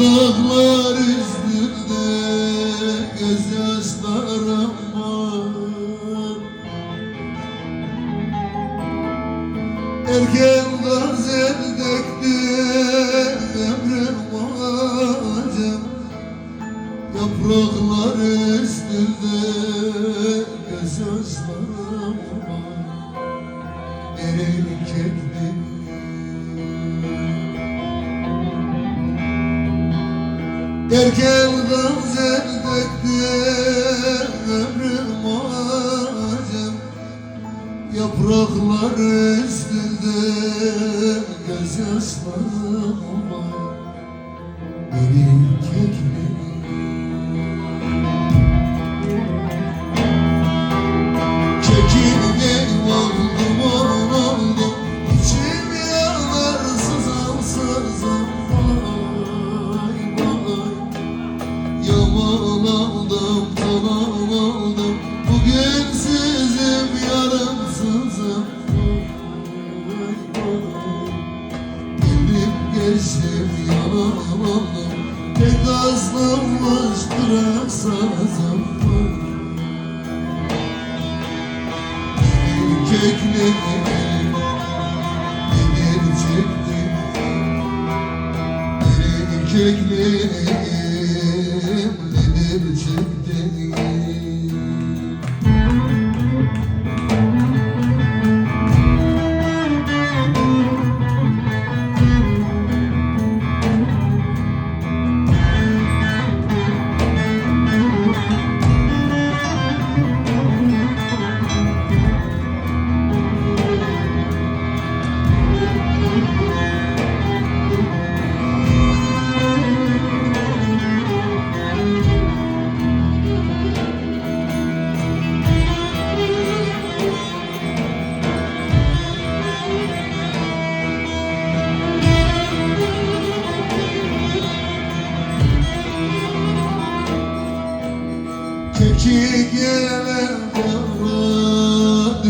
Dağlar üstünde gözyaşlarım var Erken gazel döktü ömrüm ağacım. Yapraklar üstünde gözyaşlarım var Erkeklik Erken gazel döktü ömrüm ağacım Yapraklar üstünde gözyaşlarım var. Erkeklik Çekirge tamam aldım Bugün sizim yarın Gelip geçtim yalan Tek aslanmış bırak sazım Kekledim Demir çektim Biri kekledim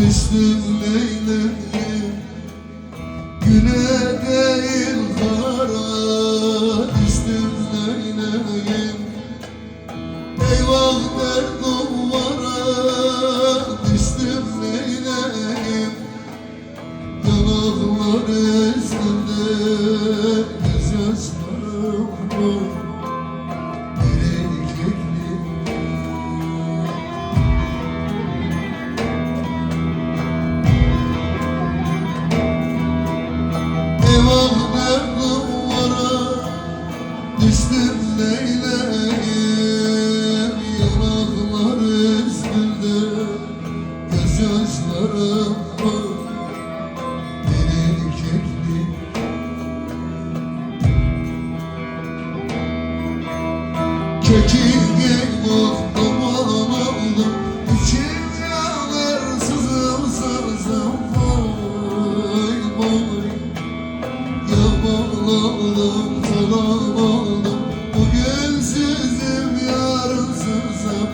düştüm Leyla'yım Çekirge oldum oldum İçim yanar sızım sızım Vay vay Yaman oldum tamam oldum Bugün sizim yarın sızım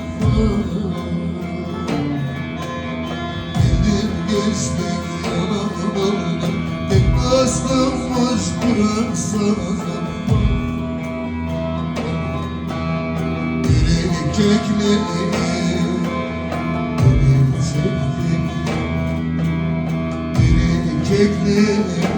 Gidip geçtim yalan Tek başlanmış bıraksam Kekledim Biri çektim Biri kekledim